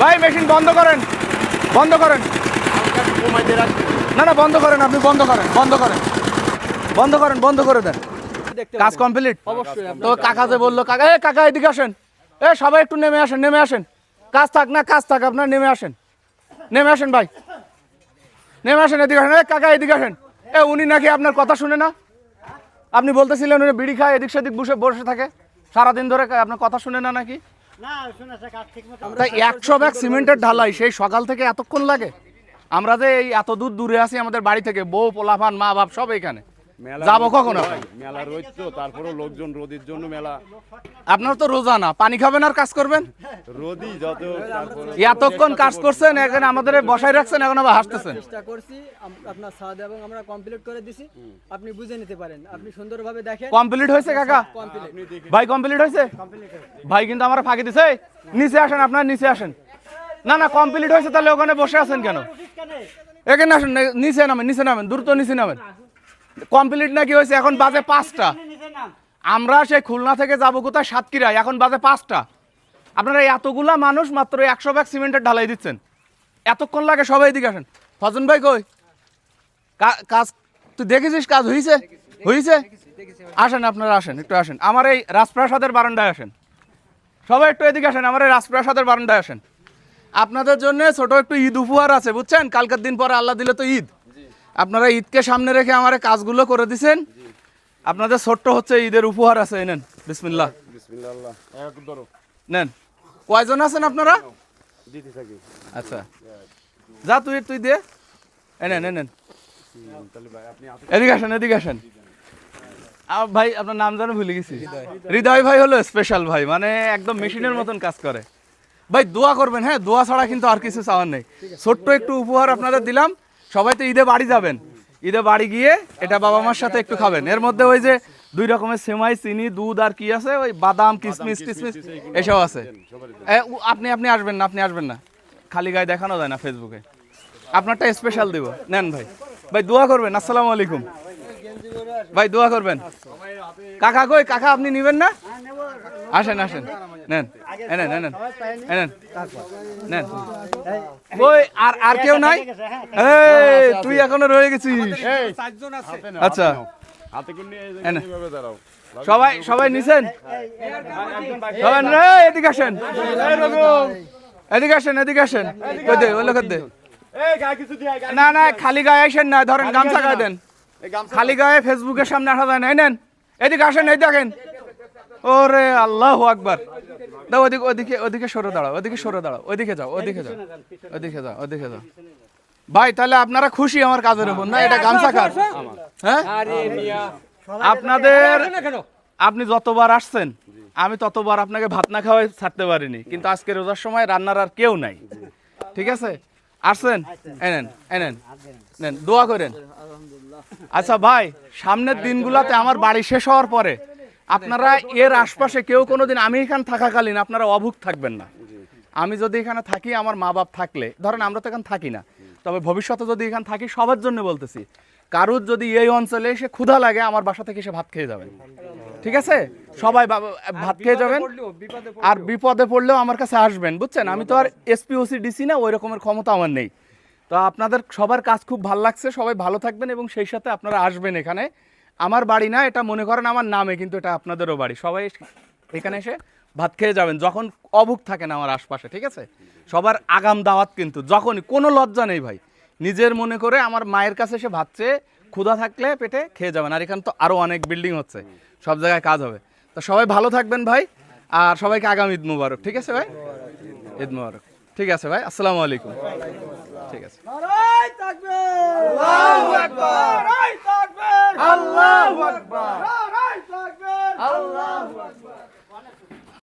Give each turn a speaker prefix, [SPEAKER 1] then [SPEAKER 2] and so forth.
[SPEAKER 1] ভাই মেশিন বন্ধ করেন। বন্ধ করেন। না না বন্ধ করেন আপনি বন্ধ করেন বন্ধ করেন। বন্ধ করেন বন্ধ করে দেন। কাজ কমপ্লিট
[SPEAKER 2] অবশ্যই
[SPEAKER 1] তো কাকা যে বলল কাকা এ কাকা এদিকে আসেন। এ সবাই একটু নেমে আসেন নেমে আসেন। কাজ থাক না কাজ থাক আপনার নেমে আসেন। নেমে আসেন ভাই। নেমে আসেন এদিকে আসেন। এ কাকা এদিকে আসেন। এ উনি নাকি আপনার কথা শুনে না? আপনি বলতেছিলেন উনি বিড়ি খায় এদিক সেদিক বসে বসে থাকে। সারাদিন ধরে আপনার কথা শুনে না নাকি? একশো ব্যাগ সিমেন্টের ঢালাই সেই সকাল থেকে এতক্ষণ লাগে? আমরা যে এই এত দূর দূরে আছি আমাদের বাড়ি থেকে বউ পোলাফান মা বাপ সব এখানে। যাব কখন?
[SPEAKER 3] মেলা রোদ তো তারপরে লোকজন রোদের জন্য মেলা।
[SPEAKER 1] আপনার তো রোজা না পানি খাবেন আর কাজ করবেন?
[SPEAKER 3] রোদই যত
[SPEAKER 1] এতক্ষণ কাজ করছেন এখানে আমাদের বসায় রাখছেন এখন আবার হাসতেছেন।
[SPEAKER 2] চেষ্টা করছি আপনার সাদ এবং আমরা কমপ্লিট করে দিছি। আপনি বুঝে নিতে পারেন আপনি সুন্দরভাবে দেখেন।
[SPEAKER 1] কমপ্লিট হয়েছে কাকা? ভাই কমপ্লিট হয়েছে? ভাই কিন্তু আমার ফাঁকি দিছে নিচে আসেন আপনার নিচে আসেন। না না কমপ্লিট হয়েছে তাহলে ওখানে বসে আছেন কেন? এখানে আসেন নিচে নামেন নিচে নামেন দ্রুত নিচে নামেন। কমপ্লিট নাকি হয়েছে? এখন বাজে পাঁচটা। আমরা সেই খুলনা থেকে যাব কোথায়? সাতক্ষীরায়। এখন বাজে পাঁচটা। আপনারা এই এতগুলা মানুষ মাত্র একশো ব্যাগ সিমেন্টের ঢালাই দিচ্ছেন। এতক্ষণ লাগে সবাই এদিকে আসেন। ফজন ভাই কই? কাজ তুই দেখেছিস কাজ হয়েছে হয়েছে আসেন আপনারা আসেন একটু আসেন। আমার এই রাজপ্রাসাদের বারান্দায় আসেন। সবাই একটু এদিকে আসেন আমার এই রাজপ্রাসাদের বারান্দায় আসেন। আপনাদের জন্য ছোট একটু ঈদ উপহার আছে বুঝছেন? কালকের দিন পরে আল্লাহ দিলে তো ঈদ। আপনারা ঈদকে সামনে রেখে আমার কাজগুলো করে দিছেন। আপনাদের ছোট্ট হচ্ছে ঈদের উপহার আছে নেন
[SPEAKER 3] ধরো
[SPEAKER 1] নেন। কয়জন আছেন আপনারা? আচ্ছা। যা তুই তুই দে। এই নেন এই নেন।
[SPEAKER 3] হুম, তাহলে ভাই
[SPEAKER 1] এদিকে আসেন এদিকে আসেন। ভাই আপনার নাম জানো ভুলে গেছি। হৃদয় ভাই হলো স্পেশাল ভাই মানে একদম মেশিনের মতন কাজ করে। ভাই দোয়া করবেন হ্যাঁ? দোয়া ছাড়া কিন্তু আর কিছু চাওয়ার নেই। ছোট্ট একটু উপহার আপনাদের দিলাম। সবাই তো ঈদে বাড়ি যাবেন। ঈদে বাড়ি গিয়ে এটা বাবা মার সাথে একটু খাবেন। এর মধ্যে ওই যে দুই রকমের সেমাই, চিনি, দুধ আর কি আছে? ওই বাদাম, কিসমিস টিশমিশ এসব আছে। আপনি আপনি আসবেন না, আপনি আসবেন না। খালি গায়ে দেখানো যায় না ফেসবুকে। আপনারটা স্পেশাল দিব। নেন ভাই। ভাই, দোয়া করবেন। আসসালামু আলাইকুম। ভাই, দোয়া করবেন। কাকা কই? কাকা, আপনি নিবেন না? আসেন আসেন। নেন। এনেন এনেন এনেন নেন। কই আর আর কেউ নাই এই তুই এখনও রয়ে গেছিস আচ্ছা। সবাই সবাই নিছেন সবাই এদিকে আসেন এদিকে আসেন এদিকে আসেন দে ওই লোকের দে না না খালি গায়ে আসেন না ধরেন গামছা গায়ে দেন খালি গায়ে ফেসবুকের সামনে আসা যায় না এই নেন এদিকে আসেন এই দেখেন ওরে আল্লাহ আকবার দাও ওদিকে ওদিকে ওদিকে সরে দাঁড়াও ওদিকে সরে দাঁড়াও ওদিকে যাও ওদিকে যাও ওদিকে যাও ওদিকে যাও। ভাই তাহলে আপনারা খুশি আমার কাজের উপর না? এটা গামছা কাজ হ্যাঁ? আপনাদের আপনি যতবার আসছেন আমি ততবার আপনাকে ভাত না খাওয়াই ছাড়তে পারিনি। কিন্তু আজকে রোজার সময় রান্নার আর কেউ নাই। ঠিক আছে? আসছেন? এনেন এনেন নেন দোয়া করেন। আচ্ছা ভাই সামনের দিনগুলোতে আমার বাড়ি শেষ হওয়ার পরে আপনারা এর আশপাশে কেউ কোনোদিন আমি এখানে থাকাকালীন আপনারা অভুক থাকবেন না। আমি যদি এখানে থাকি আমার মা বাপ থাকলে ধরেন আমরা তো এখানে থাকি না তবে ভবিষ্যতে যদি এখানে থাকি সবার জন্য বলতেছি কারুর যদি এই অঞ্চলে এসে ক্ষুধা লাগে আমার বাসা থেকে এসে ভাত খেয়ে যাবেন। ঠিক আছে? সবাই বাবা- ভাত খেয়ে যাবেন। আর বিপদে পড়লেও আমার কাছে আসবেন বুঝছেন? আমি তো আর এসপি ওসি ডিসি না ওই রকমের ক্ষমতা আমার নেই। তো আপনাদের সবার কাজ খুব ভালো লাগছে সবাই ভালো থাকবেন এবং সেই সাথে আপনারা আসবেন এখানে। আমার বাড়ি না, এটা মনে করেন আমার নামে, কিন্তু এটা আপনাদেরও বাড়ি। সবাই এখানে এসে ভাত খেয়ে যাবেন, যখন অভুক থাকেন আমার আশপাশে, ঠিক আছে? সবার আগাম দাওয়াত কিন্তু, যখনই, কোনো লজ্জা নেই ভাই। নিজের মনে করে আমার মায়ের কাছে এসে ভাত চেয়ে ক্ষুধা থাকলে পেটে খেয়ে যাবেন। আর এখানে তো আরও অনেক বিল্ডিং হচ্ছে, সব জায়গায় কাজ হবে। তো সবাই ভালো থাকবেন ভাই, আর সবাইকে আগাম ঈদ মুবারক, ঠিক আছে ভাই? ঈদ মুবারক। ঠিক আছে ভাই, আসসালামু আলাইকুম। ঠিক আছে। আল্লাহু আকবার।